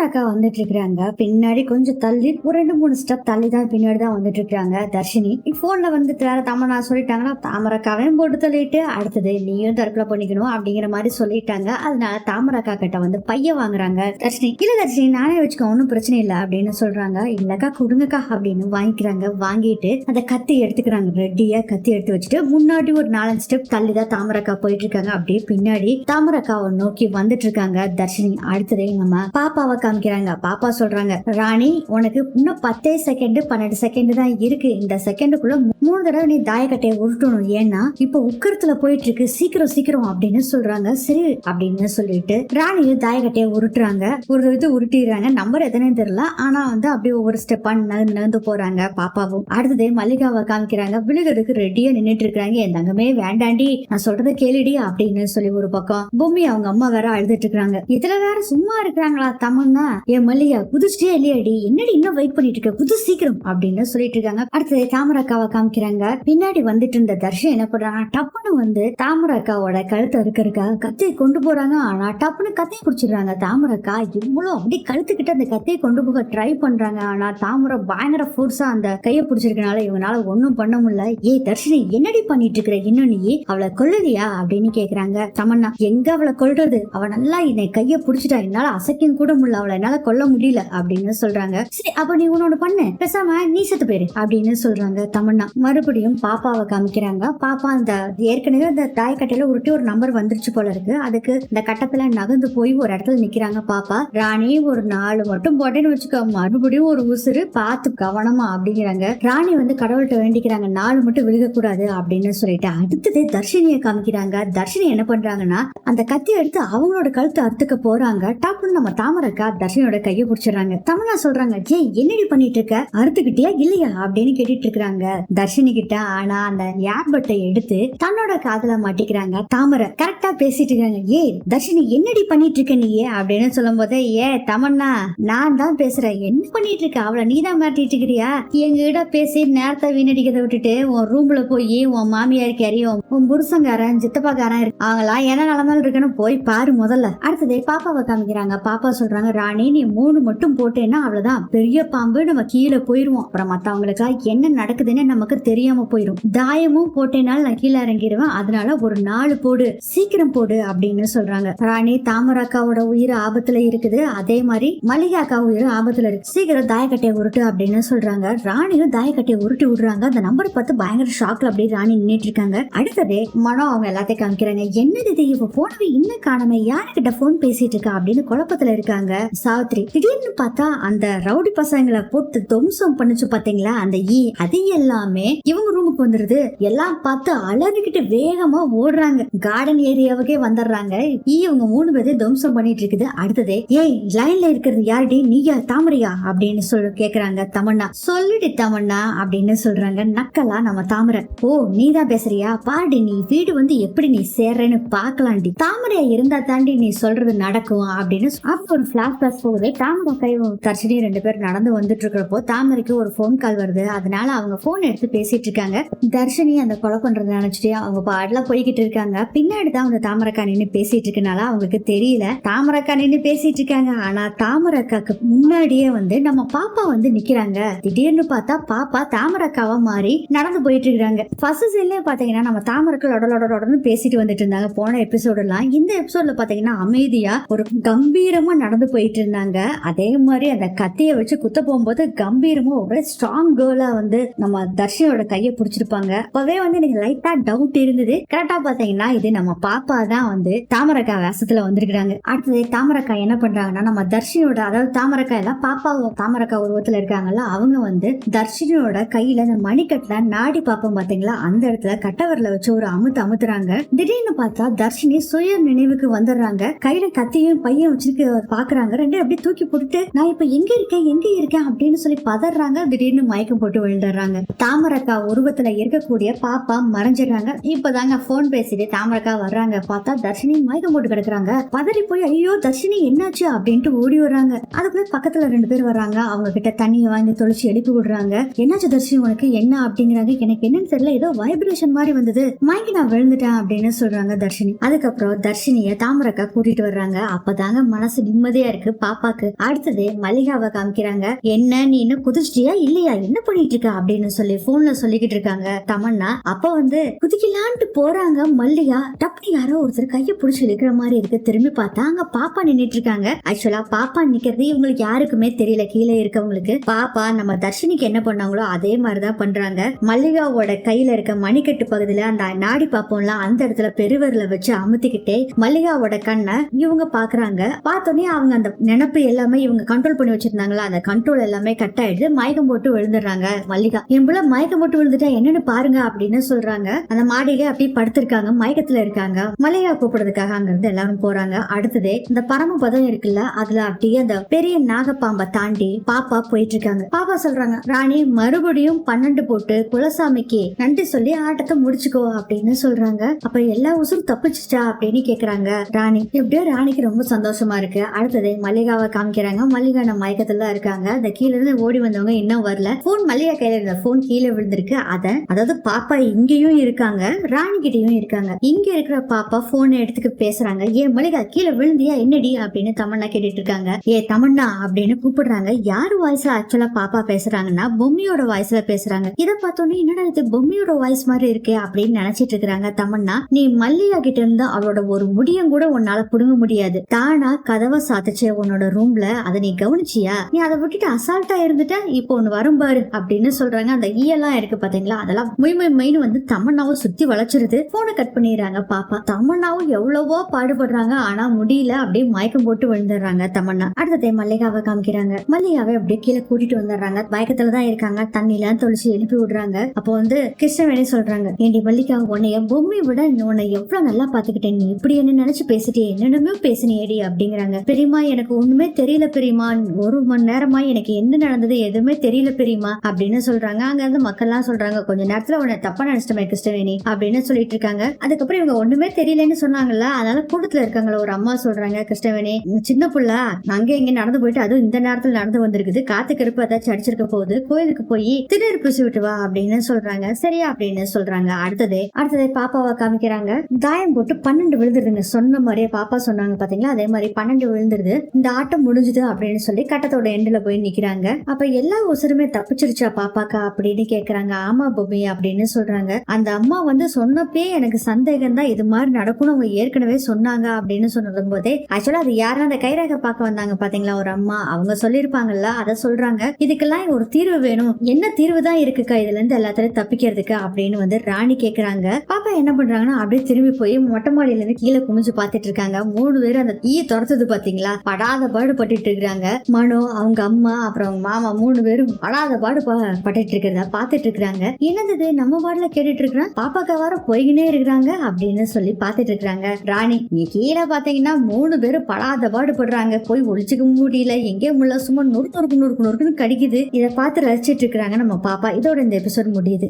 தாமரக்கா வந்துட்டு இருக்கிறாங்க பின்னாடி கொஞ்சம் தள்ளி ஒரு ரெண்டு மூணு ஸ்டெப் தள்ளி தான் பின்னாடி தான் வந்துட்டு இருக்கிறாங்க தர்ஷினி போன்ல வந்து வேற தமனா சொல்லிட்டாங்கன்னா தாமரக்காவையும் போட்டு தள்ளிட்டு அடுத்தது நீயும் தற்கொலை பண்ணிக்கணும் அப்படிங்கிற மாதிரி சொல்லிட்டாங்க. அதனால தாமரக்கா கிட்ட வந்து பைய வாங்குறாங்க. தர்ஷினி இல்ல தர்ஷினி நானே வச்சுக்கோ ஒன்றும் பிரச்சனை இல்லை அப்படின்னு சொல்றாங்க. இல்லக்கா கொடுங்கக்கா அப்படின்னு வாங்கிக்கிறாங்க. வாங்கிட்டு அந்த கத்தி எடுத்துக்கிறாங்க. ரெட்டியா கத்தி எடுத்து வச்சுட்டு முன்னாடி ஒரு நாலஞ்சு ஸ்டெப் தள்ளி தான் தாமரக்கா போயிட்டு இருக்காங்க அப்படியே பின்னாடி தாமரக்காவை நோக்கி வந்துட்டு இருக்காங்க தர்ஷினி. அடுத்ததே நம்ம பாப்பாவை காமிக்கிறாங்க. பாப்பா சொல்றாங்க ராணி உனக்கு இன்னும் பத்தே செகண்ட் பன்னெண்டு செகண்ட் தான் இருக்கு. இந்த செகண்டுக்குள்ள மூணு தடவை நீ தாயக்கட்டையை உருட்டணும். ஏன்னா இப்ப உக்கரத்துல போயிட்டு இருக்கு சீக்கிரம் சீக்கிரம் அப்படின்னு சொல்றாங்க. சரி அப்படின்னு சொல்லிட்டு ராணியும் தாயக்கட்டையை உருட்டுறாங்க. ஒரு இது உருட்டிடுறாங்க. நம்பர் எத்தனை தெரியல. ஆனா வந்து அப்படியே ஒவ்வொரு ஸ்டெப்பா நகர்ந்து போறாங்க பாப்பாவும். அடுத்தது மல்லிகாவை காமிக்கிறாங்க. விழுகிறதுக்கு ரெடியா நின்னுட்டு இருக்காங்க என் தங்கமே வேண்டாண்டி. நான் சொல்றதை கேளுடி அப்படின்னு சொல்லி ஒரு பக்கம் பூமி அவங்க அம்மா வேற அழுதுட்டு இருக்காங்க இதுல வேற சும்மா இருக்கிறாங்களா தமன்னா? என் மல்லிகா குதிச்சிட்டே இல்லையாடி? என்னடி இன்னும் வெயிட் பண்ணிட்டு இருக்க? புது சீக்கிரம் அப்படின்னு சொல்லிட்டு இருக்காங்க. அடுத்தது தாமரக்காவை காமிக்கிறாங்க. பின்னாடி வந்துட்டு இருந்த தர்ஷன் என்ன பண்றாங்க டப்புன்னு வந்து தாமரக்காவோட கழுத்தை இருக்கிறக்கா கத்தையை கொண்டு போறாங்க. ஆனா டப்புன்னு கத்தியை குடிச்சிடுறாங்க தாமரக்கா இவ்வளவு அப்படி கழுத்துக்கிட்ட அந்த கத்தியை கொண்டு போக ட்ரை பண்றாங்க. ஆனா தாமரை பயங்கர ஃபோர்ஸா அந்த கையை பிடிச்சிருக்கனால இவனால ஒன்னும் பண்ண முடியல. ஏய் தர்ஷினி என்னடி பண்ணிட்டு இருக்கிற இன்னும் நீ அவளை கொல்லுறியா? அப்படின்னு கேக்குறாங்க. தமன்னா எங்க அவளை கொல்றது? அவ நல்லா என்னை கைய புடிச்சிட்டா. என்னால அசைக்கும் கூட முடியல. அவளை என்னால கொல்ல முடியல அப்படின்னு சொல்றாங்க. சரி அப்ப நீ உன்னோட பண்ணு. பேசாம நீ செத்து போயிரு அப்படின்னு சொல்றாங்க தமன்னா. மறுபடியும் பாப்பாவை காமிக்கிறாங்க. பாப்பா அந்த ஏற்கனவே அந்த தாய்க்கட்டையில உருட்டி ஒரு நம்பர் வந்துருச்சு போல இருக்கு. அதுக்கு இந்த கட்டத்துல நகர்ந்து போய் ஒரு இடத்துல நிக்கிறாங்க பாப்பா. ராணி ஒரு நாலு மட்டும் போட்டேன்னு வச்சுக்கோ மறுபடியும் ஒரு உசுறு பார்த்து கவனமா அப்படிங்கிறாங்க. ராணி வந்து கடவுள்கிட்ட வேண்டிக்கிறாங்க நாலு மட்டும் விழுகக்கூடாது அப்படின்னு சொல்லிட்டு. அடுத்ததே தர்ஷினியை காமிக்கிறாங்க. தர்ஷினி என்ன பண்றாங்கன்னா அந்த கத்தி எடுத்து அவங்களோட கழுத்தை அறுத்துக்க போறாங்க. டாப்னு நம்ம தாமரக்கா தர்ஷினியோட கையை பிடிச்சிடுறாங்க. தமிழா சொல்றாங்க ஏன் என்னடி பண்ணிட்டு இருக்க? அறுத்துக்கிட்டியா? இல்லையா? அப்படின்னு கேட்டுட்டு இருக்காங்க தர்ஷினி கிட்ட ஆனா அந்த ஏர்பட்டை எடுத்து தன்னோட காதுல மாட்டிக்கிறாங்க தாமரை. கரெக்டா பேசிட்டு இருக்காங்க. ஏய் தர்ஷினி என்னடி பண்ணிட்டு இருக்க நீ? அப்படின்னு சொல்லும் போது ஏ தமன்னா நான் தான் பேசுறேன். என்ன பண்ணிட்டு இருக்க அவளை நீ தான் மாட்டிட்டு இருக்கிறியா? எங்ககிட்ட பேசி நேரத்தை வீணடிக்கிறத விட்டுட்டு உன் ரூம்ல போய் உன் மாமியாருக்கு அறியும் உன் புருஷங்காரன் சித்தப்பாக்காரன் இருக்கு அவங்களாம் என்ன நிலமையில இருக்குன்னு போய் பாரு முதல்ல. அடுத்தது பாப்பாவை காமிக்கிறாங்க. பாப்பா சொல்றாங்க ராணி நீ மூணு மட்டும் போட்டேன்னா அவ்வளவுதான். பெரிய பாம்பு நம்ம கீழே போயிருவோம். அப்புறம் மத்தவங்களுக்கா என்ன நடக்குதுன்னு நமக்கு தெரியாம போயிடும் தாயமும் போட்டேனால நான் கீழே இறங்கிடுவேன் அதனால ஒரு நாலு போடு சீக்கிரம் போடு அப்படின்னு சொல்றாங்க. ராணி தாமராக்காவோட உயிர் ஆபத்துல இருக்குது. அதே மாதிரி மல்லிகா அக்கா உயிர் ஆபத்துல இருக்கு. சீக்கிரம் தாயக்கட்டையை உருட்டு அப்படின்னு சொல்றாங்க. ராணியும் தாயக்கட்டையை உருட்டி விடுறாங்க. அந்த நம்பர் பார்த்து பயங்கர ஷாக்ல அப்படியே ராணி நின்றுட்டு இருக்காங்க. அடுத்தது மனம் அவங்க எல்லாத்தையும் காமிக்கிறாங்க. என்னது இது? இப்ப போனவே இன்னும் காணாம. யாருக்கிட்ட போன் பேசிட்டு இருக்கா அப்படின்னு குழப்பத்துல இருக்காங்க. சாவித்ரி திடீர்னு பார்த்தா அந்த ரவுடி பசங்களை போட்டு துவம்சம் பண்ணுச்சு பாத்தீங்களா அந்த ஈ அது எல்லாமே இவங்க ரூமுக்கு வந்துருது. எல்லாம் பார்த்து அலறிக்கிட்டு வேகமா ஓடுறாங்க. கார்டன் ஏரியாவுக்கே வந்துடுறாங்க. இவங்க மூணு பேரு துவம்சம் பண்ணிட்டு இருக்குது. அடுத்தது ஏய் லைன்ல இருக்கிறது யாருடி? நீயா தாமரையா? அப்படின்னு சொல்லி கேக்குறாங்க தமன்னா. சொல்லுடி தமன்னா அப்படின்னு சொல்றாங்க நக்கலா நம்ம தாமரை. ஓ நீதான் பேசுறியா? பாடி நீ வீடு வந்து எப்படி நீ சேர்றேன்னு பாக்கலாண்டி தாமரையா இருந்தா தாண்டி நீ சொல்றது நடக்கும் அப்படின்னு அப்போ ஒரு பிளாஷ் பேக் போகுது. தாமரை கை தர்ஷினி ரெண்டு பேர் நடந்து வந்துட்டு இருக்கிறப்போ தாமரைக்கு ஒரு ஃபோன் கால் வருது. அதனால அவங்க போன் எடுத்து பேசிட்டு இருக்காங்க தர்ஷினி அந்த கொலை பண்றதை நினைச்சிட்டு அவங்க பாடலாம் போய்கிட்டு இருக்காங்க. பின்னாடி தான் அந்த தாமரைக்கா நின்று பேசிட்டு இருக்கனால அவங்களுக்கு தெரியல. தாமரக்கா நின்று பேசிட்டு இருக்காங்க ஆனா தாமரக்காக்கு முன்னாடியே வந்து நம்ம பாப்பா வந்து நிக்கிறாங்க. திடீர்னு பார்த்தா பாப்பா தாமரைக்காவா மாறி நடந்து போயிட்டு இருக்காங்க ஃபர்ஸ்ட் சீன்லயே பாத்தீங்கன்னா நம்ம தாமரைக்கள் லொடலொடலொடன்னு பேசிட்டு வந்துட்டு இருந்தாங்க. போன எபிசோடெல்லாம் இந்த எபிசோட்ல பாத்தீங்கன்னா அமைதியா ஒரு கம்பீரமா நடந்து போயிட்டு இருந்தாங்க. அதே மாதிரி அந்த கத்தியை வச்சு குத்த போகும்போது கம்பீரமா ஒரு ஸ்ட்ராங் கேர்லா வந்து நம்ம தர்ஷியோட கையை பிடிச்சிருப்பாங்க. அப்பவே வந்து எனக்கு லைட்டா டவுட் இருந்தது. கரெக்டா பாத்தீங்கன்னா இது நம்ம பாப்பா தான் வந்து தாமரைக்கா வேசத்துல வந்திருக்காங்க அடுத்தது தாமரைக்கா என்ன பண்றாங்கன்னா நம்ம தர்ஷினியோட அதாவது தாமரைக்கா எல்லாம் பாப்பா தாமரக்கா உருவத்துல இருக்காங்கல்ல அவங்க வந்து தர்ஷினியோட கையில அந்த மணிக்கட்டுல நாடி பாப்போம் பாத்தீங்களா அந்த இடத்துல கட்டவரில் வச்சு ஒரு அமுத்து அமுத்துறாங்க. திடீர்னு பார்த்தா தர்ஷினி சுய நினைவுக்கு வந்துடுறாங்க. கையில கத்தியும் பையன் வச்சிருக்கு பாக்குறாங்க. ரெண்டு அப்படியே தூக்கி போட்டுட்டு நான் இப்ப எங்க இருக்கேன்? எங்க இருக்கேன்? அப்படின்னு சொல்லி பதறாங்க. திடீர்னு மயக்கம் போட்டு விழுந்துடுறாங்க. தாமரை தாமரக்கா உருவத்துல இருக்கக்கூடிய பாப்பா மறைஞ்சிடுறாங்க. இப்பதாங்க போன் பேசிட்டு தாமரக்கா வர்றாங்க. பார்த்தா தர்ஷினி மயக்கம் போட்டு கிடக்குறாங்க. பதறி போய் ஐயோ தர்ஷினி என்னாச்சு அப்படின்ட்டு ஓடி வர்றாங்க. அதுக்குள்ள பக்கத்துல ரெண்டு பேர் வர்றாங்க. அவங்க கிட்ட தண்ணியை வாங்கி தொளிச்சு எழுப்பி விடுறாங்க. என்னாச்சு தர்ஷினி உனக்கு என்ன அப்படிங்கிறாங்க. எனக்கு என்னன்னு தெரியல. ஏதோ வைப்ரேஷன் மாதிரி வந்தது. மயங்கி நான் விழுந்துட்டேன் அப்படின்னு சொல்றாங்க தர்ஷினி. அதுக்கப்புறம் தர்ஷினிய தாமரக்கா கூட்டிட்டு வர்றாங்க. அப்பதாங்க மனசு நிம்மதியா இருக்கு. பாப்பாக்கு அடுத்தது மல்லிகாவை காமிக்கிறாங்க. என்ன நீ இன்னும் குதிச்சிட்டியா? இல்லையா? என்ன பண்ணிட்டு இருக்க? அப்படின்னு சொல்லி போன்ல சொல்லிக்கிட்டு இருக்காங்க. தமன்னா அப்ப வந்து குதிக்கலான்ட்டு போறாங்க. மல்லிகா டப்னு யாரோ ஒருத்தர் கைய புடிச்சு இருக்கிற மாதிரி இருக்கு. திரும்பி பார்த்தா அங்க பாப்பா நின்னுட்டு இருக்காங்க. ஆக்சுவலா பாப்பா நிக்கிறது இவங்களுக்கு யாருக்குமே தெரியல. கீழே இருக்கவங்களுக்கு பாப்பா நம்ம தர்ஷினிக்கு என்ன பண்ணாங்களோ அதே மாதிரிதான் பண்றாங்க. மல்லிகாவோட கையில இருக்க மணிக்கட்டு பகுதியில அந்த நாடி பாப்போம்ல அந்த இடத்துல பெருவரில் வச்சு அமுத்திக்கிட்டே மல்லிகாவோட கண்ணை இவங்க பாக்குறாங்க. பார்த்தோன்னே அவங்க அந்த நினப்பு எல்லாமே இவங்க கண்ட்ரோல் பண்ணி வச்சிருந்தாங்களா? அந்த கண்ட்ரோல் எல்லாமே கட் ஆயிடுது. மயக்கம் போட்டு விழுந்துடுறாங்க மல்லிகா. என் மயக்கம் போட்டு விழுந்துட்டா என்னன்னு பாருங்க அப்படின்னு சொல்றாங்க. அந்த மாடியில அப்படியே படுத்திருக்காங்க மயக்கத்துல இருக்காங்க. மலையா கூப்பிடுறதுக்காக அங்க இருந்து எல்லாரும் போறாங்க. அடுத்தது இந்த பரமபதம் இருக்குல்ல அதுல அப்படியே அந்த பெரிய நாகப்பாம்பை தாண்டி பாப்பா போயிட்டு இருக்காங்க பாப்பா சொல்றாங்க ராணி மறுபடியும் பன்னெண்டு போட்டு குலசாமிக்கு நன்றி சொல்லி ஆட்டத்தை முடிச்சுக்கோ அப்படின்னு சொல்றாங்க. அப்ப எல்லா உசுரும் தப்பிச்சுச்சா அப்படின்னு கேக்குறாங்க ராணி. எப்படியோ ராணிக்கு ரொம்ப சந்தோஷமா இருக்கு. அடுத்தது மல்லிகாவை காமிக்கிறாங்க. மல்லிகா நம்ம மயக்கத்துல இருக்காங்க. அந்த கீழ இருந்து ஓடி வந்தவங்க இன்னும் வரல. போன் மல்லிகா கையில இருந்த போன் கீழே விழுந்திருக்கு. அத அதாவது பாப்பா இங்கேயும் இருக்காங்க ராணி கிட்டயும் இருக்காங்க. இங்க இருக்கிற பாப்பா போன் எடுத்துக்கு பேசுறாங்க. ஏ மளிகா கீழே விழுந்தியா? என்னடி? அப்படின்னு தமன்னா கேட்டுட்டு இருக்காங்க ஏ தமன்னா அப்படின்னு கூப்பிடுறாங்க. யாரு வாய்ஸ்ல ஆக்சுவலா பாப்பா பேசுறாங்கன்னா பொம்மியோட வாய்ஸ்ல பேசுறாங்க. இதை பார்த்தோன்னே என்னடா இது? பொம்மியோட வாய்ஸ் மாதிரி இருக்கே அப்படின்னு நினைச்சிட்டு இருக்காங்க தமன்னா. நீ மல்லிகா கிட்ட இருந்து அவளோட ஒரு முடியம் கூட உன்னால புடுங்க முடியாது. தானா கதவை சாத்துச்சு உன்னோட ரூம்ல அதை நீ கவனிச்சியா? நீ அதை விட்டுட்டு அசால்ட்டா இருந்துட்ட இப்போ ஒன்னு வரும் பாரு அப்படின்னு சொல்றாங்க. அந்த ஈயெல்லாம் இருக்கு பாத்தீங்களா? அதெல்லாம் மொய் மொய் மொய்னு வந்து தமன்னாவும் சுத்தி வளைச்சிருது. போனை கட் பண்ணிடுறாங்க பாப்பா. தமன்னாவும் எவ்வளவோ பாடுபடுறாங்க. ஆனா முடியல அப்படியே மயக்கம் போட்டு விழுந்துடுறாங்க தமன்னா. அடுத்ததே மல்லிகாவை காமிக்கிறாங்க. மல்லிகாவை அப்படியே கீழே கூட்டிட்டு வந்துடுறாங்க. மயக்கத்துலதான் இருக்காங்க. தண்ணிலாம் தொளிச்சு எழுப்பி விடுறாங்க. அப்போ வந்து கிருஷ்ணவேணி சொல்றாங்க ஏண்டி மல்லிகா உன்னைய பொம்மை விட உன்னை எவ்வளவு நல்லா பாத்துக்கிட்டேன் நீ இப்படி என்ன நினைச்சு பேசிட்டே என்னென்னமோ பேசினேடி அப்படிங்கிறாங்க. பெரியமா எனக்கு ஒண்ணுமே தெரியல பெரியமா ஒரு மணி நேரமா எனக்கு என்ன நடந்தது எதுவுமே தெரியல பெரியமா அப்படின்னு சொல்றாங்க. அங்க இருந்து மக்கள்லாம் சொல்றாங்க கொஞ்ச நேரத்துல உன்னை தப்பா நினைச்சிட்டமே கிருஷ்ணவேணி அப்படின்னு சொல்லிட்டு இருக்காங்க. அதுக்கப்புறம் இவங்க ஒண்ணுமே தெரியலன்னு சொன்னாங்கல்ல அதனால கூட்டத்துல இருக்காங்கள ஒரு அம்மா சொல்றாங்க கிருஷ்ணவேணி சின்ன புள்ள அங்க இங்க நடந்து போயிட்டு அதுவும் இந்த நேரத்துல நடந்து வந்திருக்குது காத்து கருப்பு ஏதாச்சும் அடிச்சிருக்க போகுது கோயிலுக்கு போய் திருநெறி பூசி விட்டு வா அப்படின்னு சொல்றாங்க. சரியா அப்படின்னு சொல்றாங்க. அடுத்தது அடுத்தது பாப்பாவை காமிக்கிறாங்க. தாயம் போட்டு பன்னெண்டு விழுந்துருதுங்க. சொன்ன மாதிரியே பாப்பா சொன்னாங்க பாத்தீங்களா? அதே மாதிரி பன்னெண்டு விழுந்துருது. இந்த ஆட்டம் முடிஞ்சுது அப்படின்னு சொல்லி கட்டத்தோட எண்டுல போய் நிக்கிறாங்க. அப்ப எல்லா உசுருமே தப்பிச்சிருச்சா பாப்பாக்கா அப்படின்னு கேக்குறாங்க. ஆமா பொம்மி அப்படின்னு சொல்றாங்க. அந்த அம்மா வந்து சொன்னப்பே எனக்கு சந்தேகம் தான் இது மாதிரி நடக்கும்னு அவங்க ஏற்கனவே சொன்னாங்க அப்படின்னு சொன்னதும் போதே ஆக்சுவலா அது யாரும் அந்த கைரேகை பார்க்க வந்தாங்க பாத்தீங்களா? ஒரு அம்மா. அவங்க சொல்லியிருப்பாங்கல்ல அதை சொல்றாங்க. இதுக்கெல்லாம் ஒரு தீர்வு வேணும். என்ன தீர்வு தான் இருக்குக்கா இதுல இருந்து எல்லாத்திலையும் தப்பிக்கிறதுக்கு அப்படின்னு வந்து ராணி கேக்குறாங்க. பாப்பா என்ன பண்றாங்கன்னா அப்படியே திரும்பி போய் மொட்டை மாடியில இருந்து கீழே குமிஞ்சு பாத்துட்டு இருக்காங்க. மூணு பேரும் அந்த ஈ துரத்துது பாத்தீங்களா? படாத பாடு பட்டுட்டு இருக்கிறாங்க மனோ அவங்க அம்மா அப்புறம் அவங்க மாமா மூணு பேரும் படாத பாடு ப- பட்டுட்டு இருக்கிறத பாத்துட்டு இருக்கிறாங்க என்னது நம்ம பாடல கேட்டுட்டு இருக்கிறான் பாப்பாக்கா வர போய்கினே இருக்கிறாங்க அப்படின்னு சொல்லி பாத்துட்டு இருக்கிறாங்க ராணி நீ கீழே பாத்தீங்கன்னா மூணு பேரும் படாத பாடுபடுறாங்க போய் ஒழிச்சுக்க முடியல. எங்கே முள்ள சும்மா நொறுக்கு நொறுக்கு நொறுக்கு நொறுக்குன்னு கடிக்குது. இதை பார்த்து ரசிச்சிட்டு இருக்கிறாங்க நம்ம பாப்பா. இதோட இந்த எபிசோட் முடியுது.